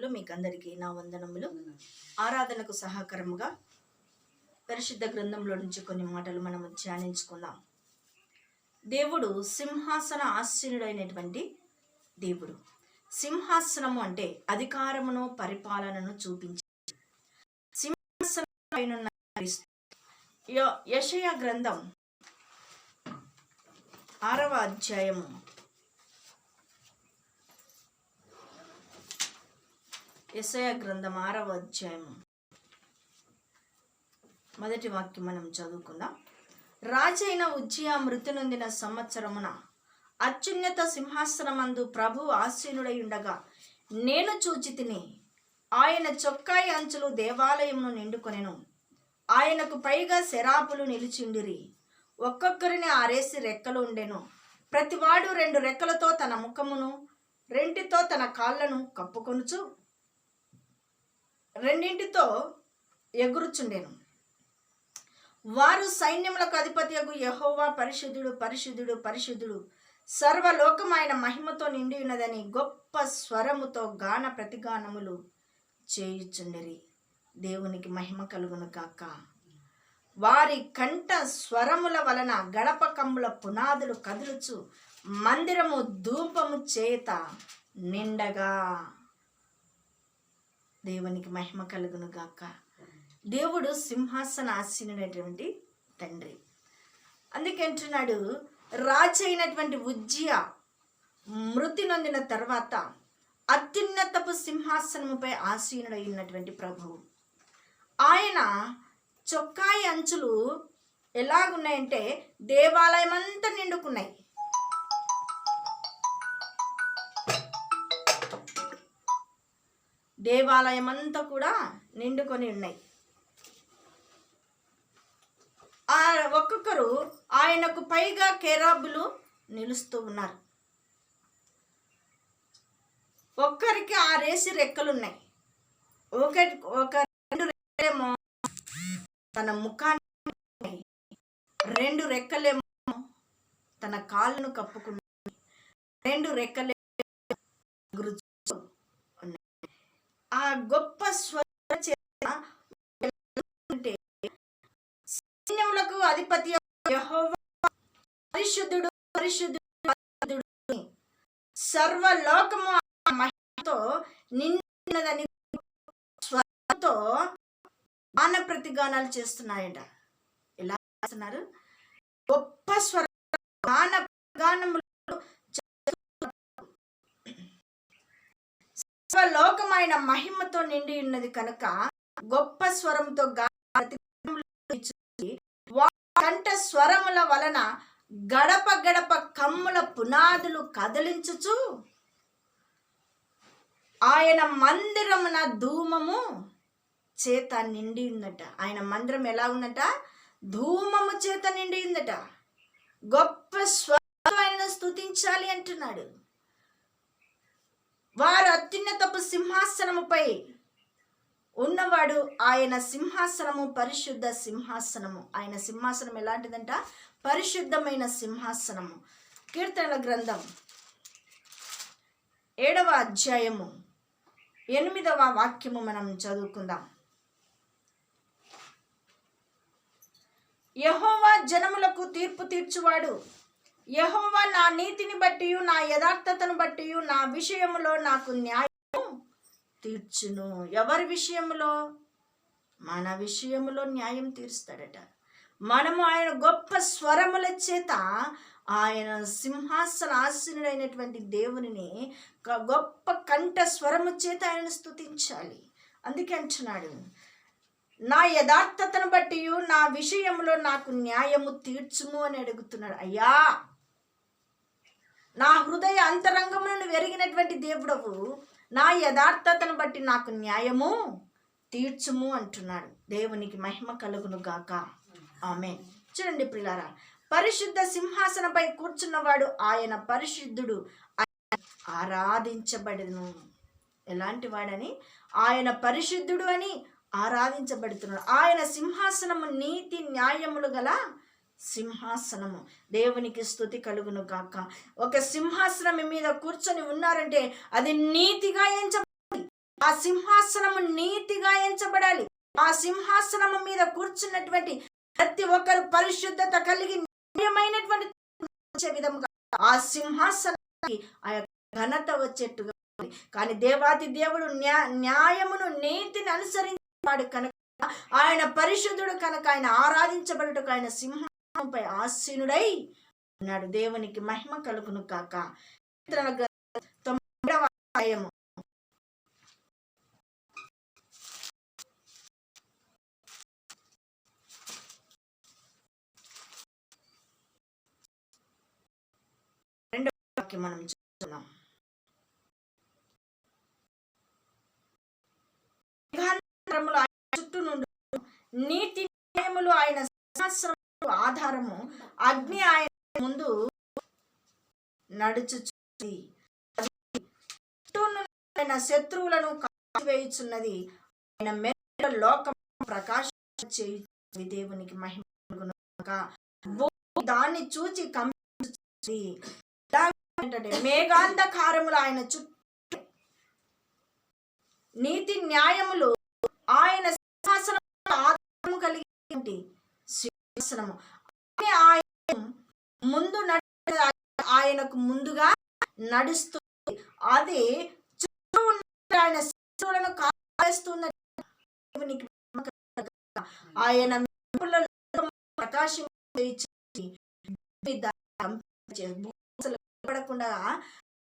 నామములో మీకు అందరికీ నా వందనములు. ఆరాధనకు సహకారముగా పరిశుద్ధ గ్రంథంలో నుంచి కొన్ని మాటలు మనము ధ్యానించుకుందాం. దేవుడు సింహాసన ఆశ్చర్యుడైనటువంటి దేవుడు. సింహాసనము అంటే అధికారమును పరిపాలనను చూపించి సింహాసనం యషయ గ్రంథం ఆరవ అధ్యాయము. ఎస్ఐ గ్రంథం ఆరవ అధ్యాయము మొదటి వాక్యం మనం చదువుకుందాం. రాజైన ఉజ్జియా మృతి నొందిన సంవత్సరమున అత్యున్నత సింహాసనమందు ప్రభు ఆశీనుడై ఉండగా నేను చూచి తిని ఆయన చొక్కాయి అంచులు దేవాలయమును నిండుకొనెను. ఆయనకు పైగా శరాపులు నిలిచిండిరి. ఒక్కొక్కరిని ఆరేసి రెక్కలు ఉండెను. ప్రతివాడు రెండు రెక్కలతో తన ముఖమును రెంటితో తన కాళ్ళను కప్పుకొనుచు రెండింటితో ఎగురుచుండెను వారు సైన్యములకు అధిపతియగు యహోవా పరిశుద్ధుడు పరిశుద్ధుడు పరిశుద్ధుడు. సర్వలోకం ఆయన మహిమతో నిండి ఉన్నదని గొప్ప స్వరముతో గాన ప్రతిగానములు చేయుచుండరి. దేవునికి మహిమ కలుగును కాక వారి కంఠ స్వరముల వలన గడప కమ్ముల పునాదులు కదులుచు మందిరము ధూపము చేత నిండగా. దేవునికి మహిమ కలుగును గాక. దేవుడు సింహాసన ఆశీనుడైనటువంటి తండ్రి. అందుకంటున్నాడు రాజు అయినటువంటి ఉజ్జియ మృతి నొందిన తర్వాత అత్యున్నతపు సింహాసనముపై ఆసీనుడైనటువంటి ప్రభువు. ఆయన చొక్కాయి అంచులు ఎలాగున్నాయంటే దేవాలయం అంతా నిండుకున్నాయి. దేవాలయం అంతా కూడా నిండుకొని ఉన్నాయి. ఆ ఒక్కొక్కరు ఆయనకు పైగా కెరాబులు నిలుస్తూ ఉన్నారు. ఒక్కరికి ఆరేసి రెక్కలు ఉన్నాయి ఒక ఒక రెండు రెక్కలేమో తన ముఖాన్ని రెండు రెక్కలేమో తన కాళ్ళను కప్పుకున్నాయి. రెండు రెక్కలే ఆ గొప్ప స్వర చేత సైన్యములకు అధిపతి పరిశుద్ధుడు పరిశుద్ధుడు సర్వలోకము ఆ మహిమతో నిన్నదని స్వరంతో గాన ప్రతిగానాలు చేస్తున్నాయట. ఎలా చేస్తున్నారు? గొప్ప స్వర గాన ప్రతిగానములు చేస్తున్నారు. స్వలోకమైన మహిమతో నిండి ఉన్నది కనుక గొప్ప స్వరంతో కంట కంఠ స్వరముల వలన గడప గడప కమ్ముల పునాదులు కదిలించుచు ఆయన మందిరమున ధూమము చేత నిండి ఉందట ఆయన మందిరం ఎలా ఉందట ధూమము చేత నిండి ఉందట గొప్ప స్వరం ఆయన స్తుతించాలి అంటున్నాడు. వారు అత్యున్నతపు సింహాసనముపై ఉన్నవాడు ఆయన సింహాసనము పరిశుద్ధ సింహాసనము. ఆయన సింహాసనం ఎలాంటిదంట? పరిశుద్ధమైన సింహాసనము. కీర్తనల గ్రంథం ఏడవ అధ్యాయము. ఎనిమిదవ వాక్యము మనం చదువుకుందాం. యహోవా జనములకు తీర్పు తీర్చువాడు. యహోవా నా నీతిని బట్టి నా యథార్థతను బట్టి నా విషయంలో నాకు న్యాయం తీర్చును. ఎవరి విషయములో? మన విషయములో న్యాయం తీరుస్తాడట. మనము ఆయన గొప్ప స్వరముల చేత ఆయన సింహాసన ఆసీనుడైనటువంటి దేవునిని గొప్ప కంఠ స్వరము చేత ఆయన స్తుతించాలి. అందుకే అంటున్నాడు నా యథార్థతను బట్టి నా విషయంలో నాకు న్యాయము తీర్చుము అని అడుగుతున్నాడు. అయ్యా! నా హృదయ అంతరంగములను వెరిగినటువంటి దేవుడవు. నా యథార్థతను బట్టి నాకు న్యాయము తీర్చుము అంటున్నాడు. దేవునికి మహిమ కలుగును గాక. ఆమె చూడండి ప్రిలారా పరిశుద్ధ సింహాసనపై కూర్చున్నవాడు ఆయన పరిశుద్ధుడు ఆరాధించబడను. ఎలాంటి వాడని? ఆయన పరిశుద్ధుడు అని ఆరాధించబడుతున్నాడు. ఆయన సింహాసనము నీతి న్యాయములు గల సింహాసనము. దేవునికి స్థుతి కలుగును గాక. ఒక సింహాసనం మీద కూర్చొని ఉన్నారంటే అది నీతిగా ఎంచబడాలి. ఆ సింహాసనము నీతిగా ఎంచబడాలి. ఆ సింహాసనము మీద కూర్చున్నటువంటి ప్రతి ఒక్కరు పరిశుద్ధత కలిగి న్యాయమైనటువంటి విధముగా ఆ సింహాసనానికి ఆ యొక్క ఘనత వచ్చేట్టుగా కానీ దేవాది దేవుడు న్యా న్యాయమును నీతిని అనుసరించాడు కనుక ఆయన పరిశుద్ధుడు కనుక ఆయన ఆరాధించబడుటకు ఆయన సింహంపై ఆసీనుడై అన్నాడు దేవునికి మహిమ కలుగును కాక. తొమ్మిదవ అధ్యాయము రెండవ వాక్యం మనం చూస్తున్నాం. ఆయన చుట్టూ నుండి నీతి న్యాయములు ఆయన సంవత్సరం ఆధారము అగ్ని ఆయన ముందు నడుచుచుంది ఆయన శత్రువులను కాల్చివేయుచున్నది. ఆయన మెడ లోకం ప్రకాశం చేయుచున్నది. దేవునికి మహిమ దాన్ని చూచి కంపించుచుంది ఏంటంటే మేఘాంధకారములు ఆయన చుట్టూ నీతి న్యాయములు ఆయన సింహాసనం ఆధారము కలిగి సింహాసనము ముందు ఆయనకు ముందుగా నడుస్తుంది అది చుట్టూ ఆయన శిశువులను కాల్చేస్తున్న ఆయన ప్రకాశం పడకుండా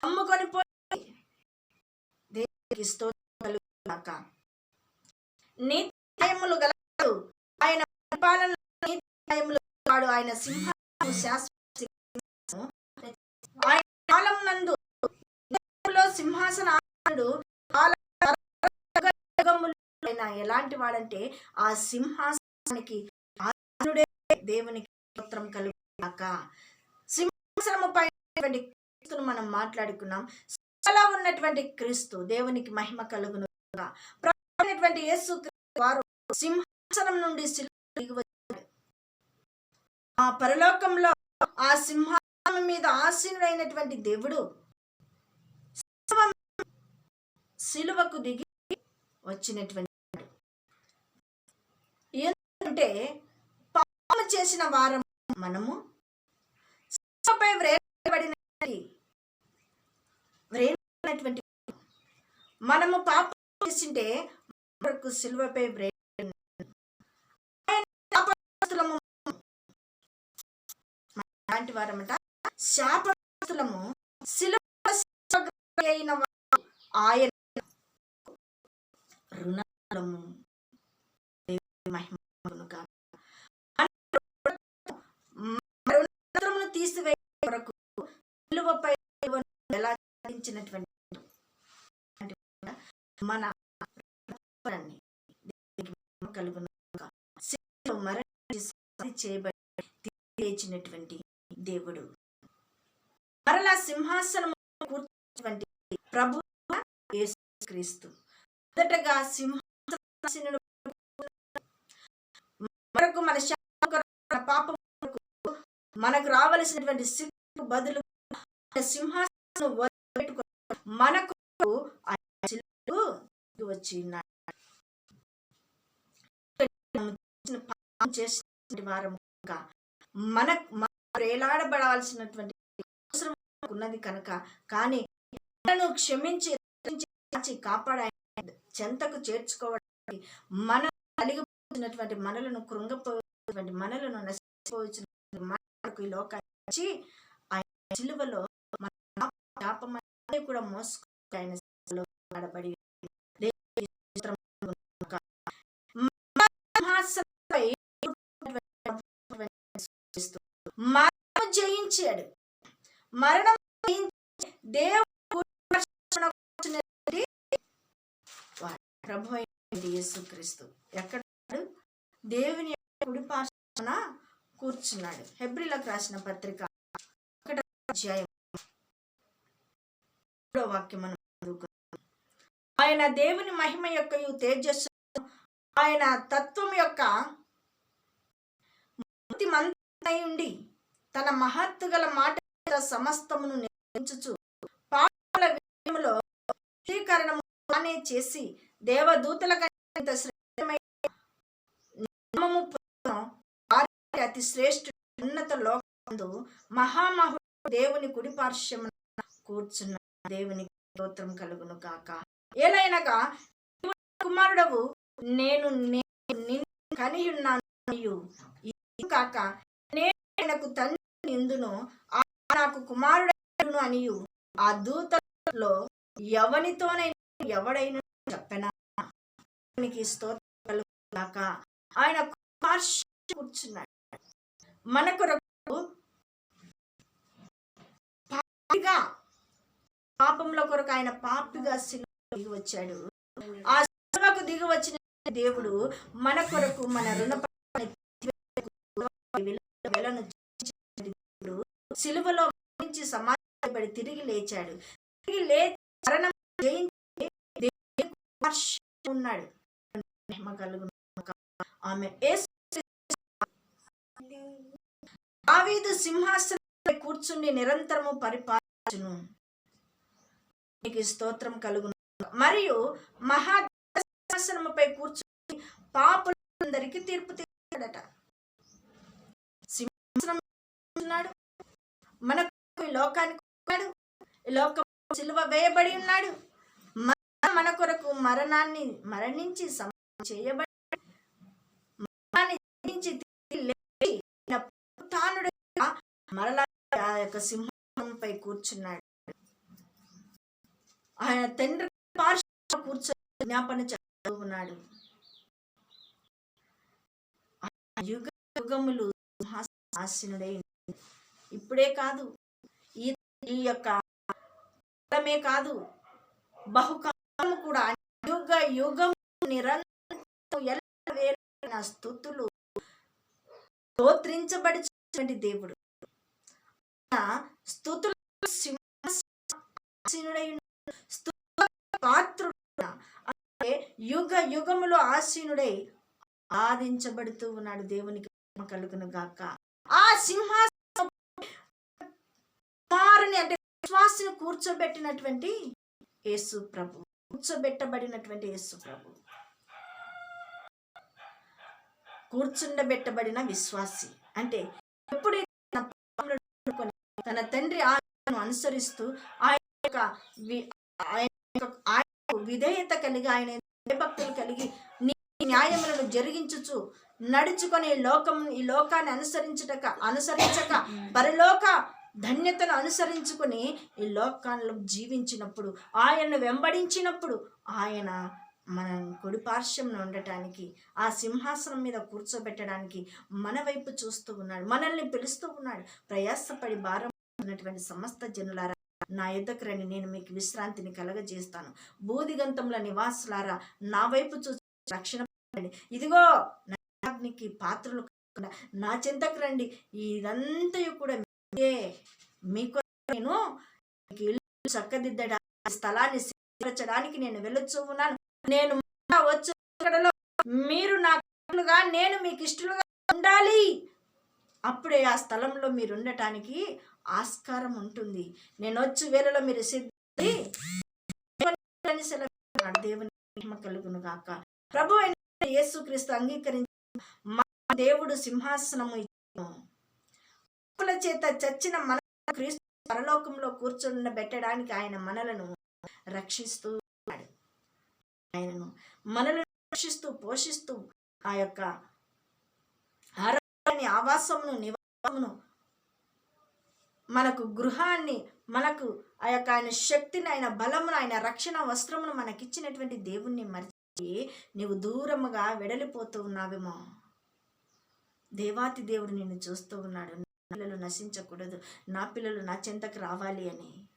అమ్ముకొని పోయి దేవునికి నీతి న్యాయములు ఆయన పరిపాలన వాడు ఆయన సింహాసనము శాశ్వత సింహాసనము. ఆయన కాలం నందు సింహాసనాడు ఆయన ఎలాంటి వాడంటే ఆ సింహాసనానికి ఆసనుడే దేవునికి స్తోత్రం కలుగుగాక సింహాసనము పైన క్రీస్తును మనం మాట్లాడుకున్నాం. చాలా ఉన్నటువంటి క్రీస్తు దేవునికి మహిమ కలుగును యేసు వారు సింహాసనం నుండి ఆ పరలోకంలో ఆ సింహాసనం మీద ఆసీనుడైనటువంటి దేవుడు శిలువ- శిలువకు దిగి వచ్చినటువంటి వాడు. ఎందుకంటే పాపము చేసిన వారం మనము శిలువపై వ్రేయబడిన వ్రేలాడినటువంటి మనము పాపం చేసింటే మనకు సిలువపై వ్రే ఆయన శాపగ్రస్తులము. మన లాంటి వారమట శాపస్తులము అయిన ఆయన రుణము దేవుని మహిమ కలుగును గాక. తీసివేయ ఎలా సాధించినటువంటి మన కలుగును దేవుడు. మరలా సింహాసనం కూర్చున్నటువంటి ప్రభు క్రీస్తు మొదటగా సింహాసనం మనకు మన పాపం మనకు రావలసినటువంటి శిక్షకు బదులు సింహాసనం మనకు వచ్చి చేసిన వారముగా మన వేలాడబడాల్సినటువంటి అవసరం ఉన్నది కనుక. కానీ క్షమించి రక్షించి, చెంతకు చేర్చుకోవడానికి మన కలిగిపోతున్నటువంటి మనలను కృంగపోయినటువంటి మనలను నశిపోయినటువంటి మనకు ఈ లోకానికి వచ్చి ఆయన సిలువలో మన కూడా మోసుకొని ఆయన సిలువలో వాడబడి దేవునికి స్తోత్రం కలుగును గాక. సింహాసనంపై క్రీస్తు మరణం జయించాడు మరణం జయించి దేవుడు కూర్చున్నటువంటి వాడు. ప్రభు అయినటువంటి యేసుక్రీస్తు ఎక్కడ ఉన్నాడు? దేవుని యొక్క కుడి పార్శ్వన కూర్చున్నాడు రాసిన పత్రిక. ఒకటో అధ్యాయం. వాక్యం మనం ఆయన దేవుని మహిమ యొక్క తేజస్సు ఆయన తత్వం యొక్క ఉండి తన మహత్తు గల మాట సమస్తమును నిర్మించుచు పాపల విషయంలో శుద్ధీకరణము తానే చేసి దేవదూతల కంటే శ్రేష్టమైన అతి శ్రేష్ఠ ఉన్నత లోకందు మహామహుడు దేవుని కుడి పార్శ్వమున కూర్చున్న దేవుని స్తోత్రం కలుగును కాక ఏలైనగా కుమారుడవు నేను నిన్ను కనియున్నాను కాక నేను ఆయనకు తండ్రి నిందును నాకు కుమారుడను అనియు. ఆ దూతలో ఎవనితోనైనా ఎవడైనా చెప్పనా? స్తోత్రం కలుగును గాక. ఆయన కుమార్ కూర్చున్నాడు. మన కొరకు పాపిగా పాపంలో కొరకు ఆయన పాపిగా సిలువ దిగి వచ్చాడు. ఆ సిలువకు దిగి వచ్చిన దేవుడు మన కొరకు మన రుణ సిలువలో మరణించి సమాధిపడి తిరిగి లేచాడు. తిరిగి లేచి ఉన్నాడు. మహిమ కలుగును ఆమె దావీదు సింహాసనంపై కూర్చుండి నిరంతరము పరిపాలించును. నీకు స్తోత్రం కలుగును. మరియు మహా సింహాసనముపై కూర్చుని పాపులందరికీ తీర్పు తీర్చాడట సింహాసనం మనకు ఈ లోకానికి ఉన్నాడు. ఈ లోకం సిలువ వేయబడి ఉన్నాడు. మన కొరకు మరణాన్ని మరణించి సమ చేయబడి మరణాన్ని జయించి తిరిగి లేచి ఆయన పునరుత్థానుడుగా మరలా ఆ యొక్క సింహంపై కూర్చున్నాడు. ఆయన తండ్రి పార్శ్వ కూర్చొని జ్ఞాపన చేస్తూ యుగ యుగములు సింహాసనుడై ఇప్పుడే కాదు ఈ ఈ యొక్క కాలమే కాదు బహుకాలము కూడా యుగ యుగం నిరంతరం ఎల్లవేళ స్థుతులు స్తోత్రించబడి దేవుడు. స్థుతులు పాత్రుడు. అంటే యుగ యుగములో ఆసీనుడై ఆదించబడుతూ ఉన్నాడు దేవునికి కలుగును గాక. ఆ సింహాసనం అంటే విశ్వాసిని కూర్చోబెట్టినటువంటి యేసు ప్రభు. కూర్చోబెట్టబడినటువంటి యేసు ప్రభు. కూర్చుండబెట్టబడిన విశ్వాసి. అంటే ఎప్పుడైతే తన తండ్రి ఆజ్ఞను అనుసరిస్తూ ఆయన యొక్క ఆయన ఆయనకు విధేయత కలిగి ఆయన భక్తులు కలిగి నీ న్యాయములను జరిగించుచు నడుచుకొని లోకం ఈ లోకాన్ని అనుసరించుటక అనుసరించక పరలోక ధన్యతను అనుసరించుకొని ఈ లోకాల్లో జీవించినప్పుడు ఆయన్ను వెంబడించినప్పుడు ఆయన మన కుడి పార్శ్వంలో ఉండటానికి ఆ సింహాసనం మీద కూర్చోబెట్టడానికి మన వైపు చూస్తూ ఉన్నాడు మనల్ని పిలుస్తూ ఉన్నాడు ప్రయాసపడి భారం ఉన్నటువంటి సమస్త జనులారా నా ఎద్దకు రండి నేను మీకు విశ్రాంతిని కలగజేస్తాను. బోధిగంతముల నివాసులారా నా వైపు చూసి రక్షణ ఇదిగో నా పాత్రలు కాకుండా నా చింతకు రండి. ఇదంతా కూడా మీకు. నేను మీకు ఇల్లు చక్కదిద్దడానికి స్థలాన్ని సిద్ధపరచడానికి నేను వెళ్ళొచ్చు ఉన్నాను. నేను వచ్చలో వచ్చే మీరు నాకు నేను మీకు ఇష్టలుగా ఉండాలి. అప్పుడే ఆ స్థలంలో మీరు ఉండటానికి ఆస్కారం ఉంటుంది. నేను వచ్చి వేళలో మీరు సిద్ధి దేవుని మహిమ కలుగును గాక. ప్రభు అయిన యేసుక్రీస్తు అంగీకరించి మా దేవుడు సింహాసనము ఇచ్చును చేత చచ్చిన మన క్రీస్తు పరలోకంలో కూర్చుండబెట్టడానికి ఆయన మనలను రక్షిస్తూ ఆయనను మనలను రక్షిస్తూ పోషిస్తూ ఆ యొక్క ఆరోగ్యాన్ని ఆవాసమును నివాసమును మనకు గృహాన్ని మనకు ఆ యొక్క ఆయన శక్తిని ఆయన బలమును ఆయన రక్షణ వస్త్రమును మనకిచ్చినటువంటి దేవుణ్ణి మర్చి నీవు దూరముగా వెడలిపోతూ ఉన్నావేమో. దేవాతి దేవుడు నిన్ను చూస్తూ ఉన్నాడు. నా పిల్లలు నశించకూడదు. నా పిల్లలు నా చింతకు రావాలి అని.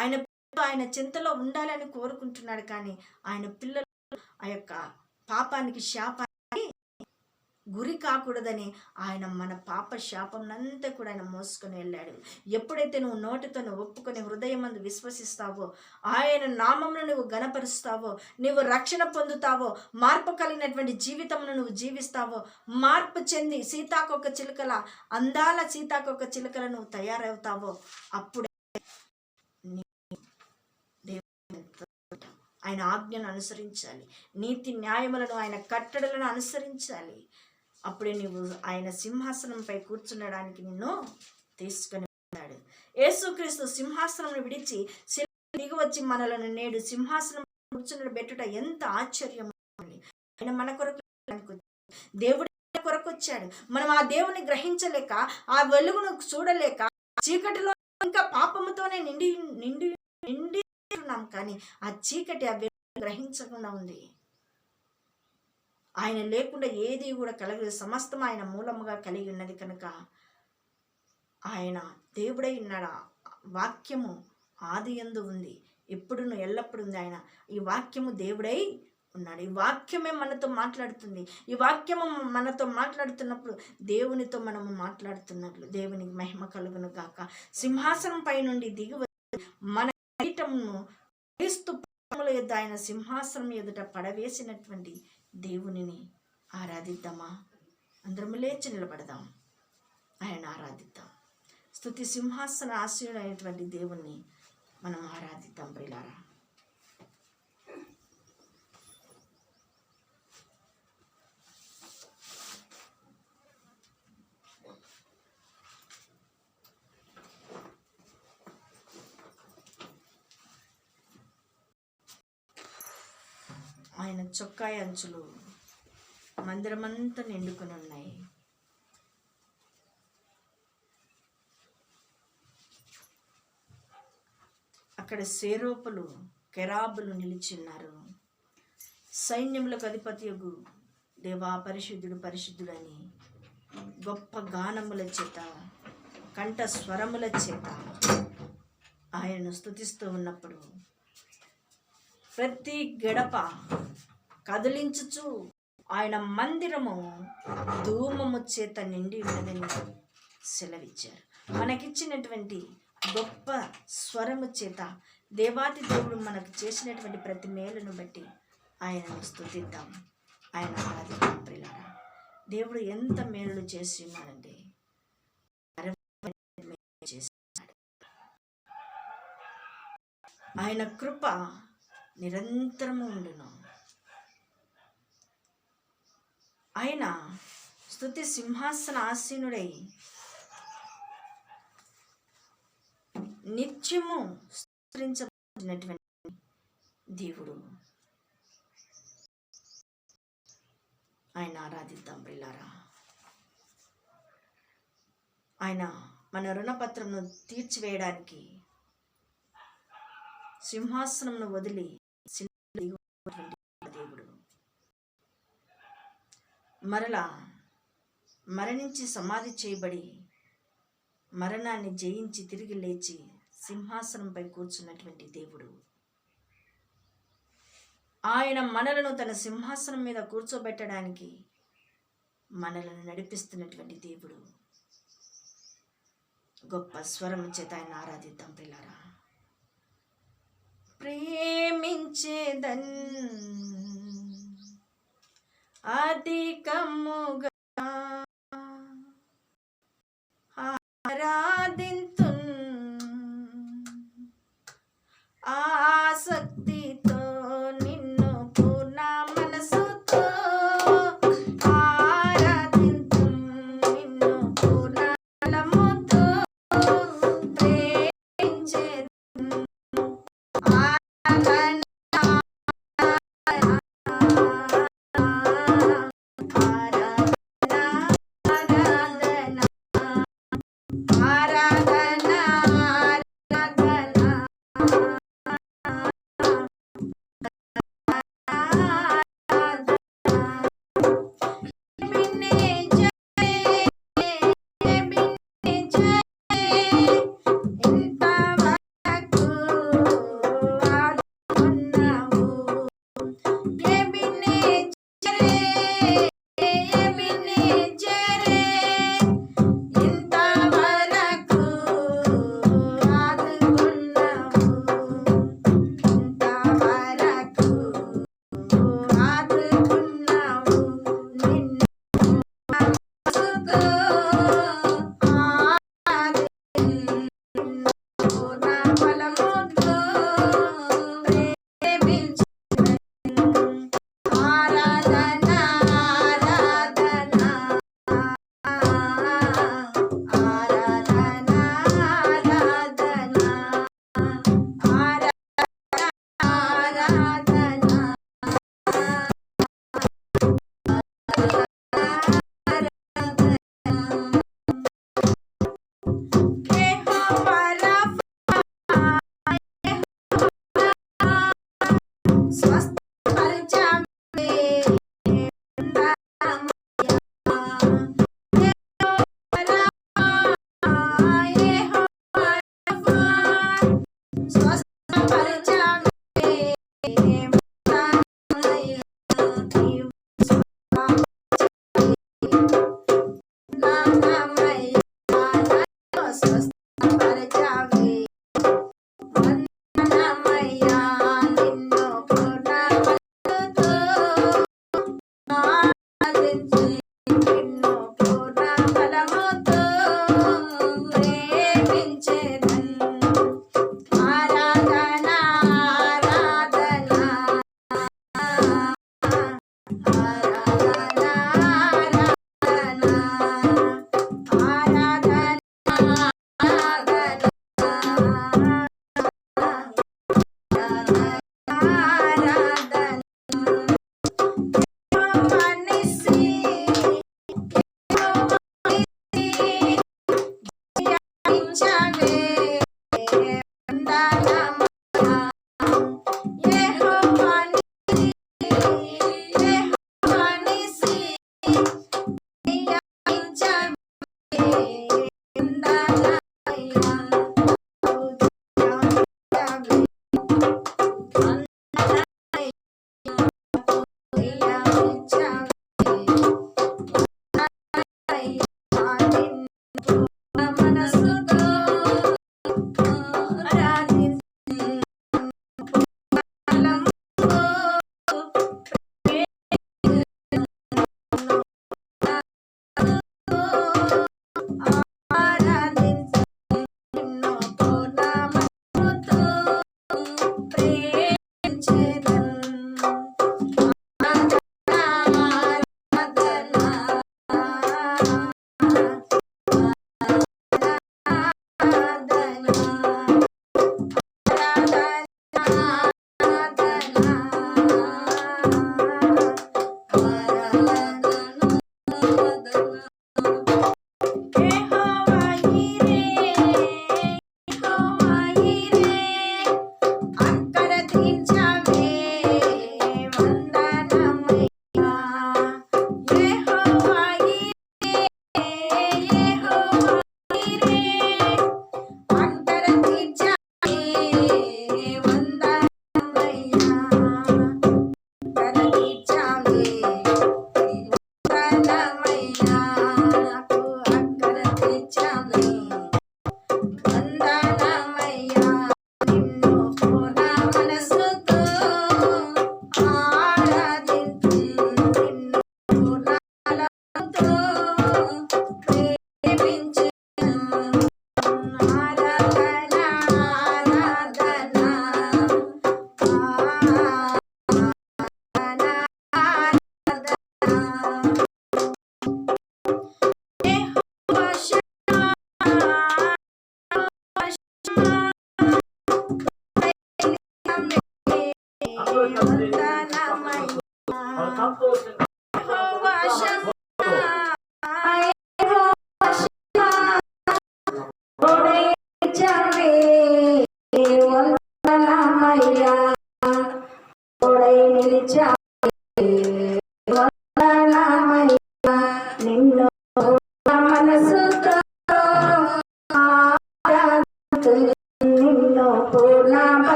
ఆయన ఆయన చింతలో ఉండాలని కోరుకుంటున్నాడు కానీ ఆయన పిల్లలు ఆ యొక్క పాపానికి శాపానికి గురి కాకూడదని ఆయన మన పాప శాపంనంతా కూడా ఆయన మోసుకొని వెళ్ళాడు. ఎప్పుడైతే నువ్వు నోటితో నువ్వు ఒప్పుకొని హృదయం అందు విశ్వసిస్తావో ఆయన నామంను నువ్వు గనపరుస్తావో నువ్వు రక్షణ పొందుతావో మార్పు కలిగినటువంటి జీవితమును నువ్వు జీవిస్తావో మార్పు చెంది సీతాకొక చిలుకల అందాల సీతాకొక చిలుకల నువ్వు తయారవుతావో అప్పుడే ఆయన ఆజ్ఞను అనుసరించాలి. నీతి న్యాయములను ఆయన కట్టడలను అనుసరించాలి. అప్పుడే నువ్వు ఆయన సింహాసనంపై కూర్చుండడానికి నిన్ను తీసుకుని ఉన్నాడు యేసుక్రీస్తు సింహాసనం విడిచి దిగి వచ్చి మనలను నేడు సింహాసనం కూర్చుని పెట్టుట ఎంత ఆశ్చర్యం ఆయన మన కొరకు దేవుడి కొరకు వచ్చాడు. మనం ఆ దేవుని గ్రహించలేక ఆ వెలుగును చూడలేక చీకటిలో ఇంకా పాపముతోనే నిండి నిండి నిండి ఉన్నాం కానీ ఆ చీకటి ఆ వెలుగు గ్రహించకుండా ఉంది. ఆయన లేకుండా ఏది కూడా కలగదు. సమస్తం ఆయన మూలముగా కలిగి ఉన్నది కనుక ఆయన దేవుడై ఉన్నాడు? వాక్యము ఆది ఎందు ఉంది. ఎప్పుడును ఎల్లప్పుడు ఉంది ఆయన. ఈ వాక్యము దేవుడై ఉన్నాడు. ఈ వాక్యమే మనతో మాట్లాడుతుంది. ఈ వాక్యము మనతో మాట్లాడుతున్నప్పుడు దేవునితో మనము మాట్లాడుతున్నట్లు దేవునికి మహిమ కలుగును గాక. సింహాసనం పై నుండి దిగి మన పీఠమును క్రీస్తు ఆయన సింహాసనం ఎదుట పడవేసినటువంటి దేవునిని ఆరాధిద్దామా? అందరము లేచి నిలబడదాం. ఆయన ఆరాధిద్దాం. స్థుతి సింహాసన ఆశయుడైనటువంటి దేవుణ్ణి మనం ఆరాధిద్దాం ప్రిలారా ఆయన చొక్కాయి అంచులు మందిరమంతా నిండుకుని ఉన్నాయి. అక్కడ సేరోపులు కెరాబులు నిలిచిన్నారు సైన్యములకు అధిపతియగు దేవా పరిశుద్ధుడు పరిశుద్ధుడని గొప్ప గానముల చేత కంఠ స్వరముల చేత ఆయనను స్థుతిస్తూ ఉన్నప్పుడు ప్రతి గడప కదిలించుచు ఆయన మందిరము ధూమము చేత నిండి ఉన్నదని సెలవిచ్చారు. మనకిచ్చినటువంటి గొప్ప స్వరము చేత దేవాది దేవుడు మనకు చేసినటువంటి ప్రతి మేలును బట్టి ఆయనను స్థుతిద్దాం ఆయన ఆరాధిద్దాం ప్రిలారా దేవుడు ఎంత మేలు చేసి ఉన్నాడంటే ఆయన కృప నిరంతరము ఉండును. ఆయన స్తుతి సింహాసన ఆసీనుడై నిత్యము స్తోత్రించబడినటువంటి దేవుడు. ఆయన ఆరాధిద్దాం ప్రిల్లారా ఆయన మన రుణపత్రంను తీర్చివేయడానికి సింహాసనంను వదిలి దేవుడు. మరలా మరణించి సమాధి చేయబడి మరణాన్ని జయించి తిరిగి లేచి సింహాసనంపై కూర్చున్నటువంటి దేవుడు. ఆయన మనలను తన సింహాసనం మీద కూర్చోబెట్టడానికి మనలను నడిపిస్తున్నటువంటి దేవుడు. గొప్ప స్వరం చేత ఆయన ఆరాధిద్దాం పిల్లారా ప్రేమించేదన్. అధికముగా ఆరాధింతు ఆసక్తి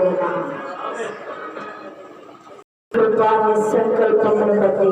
స్తోత్రములనైనా కృపా నీ సంకల్పమును బట్టి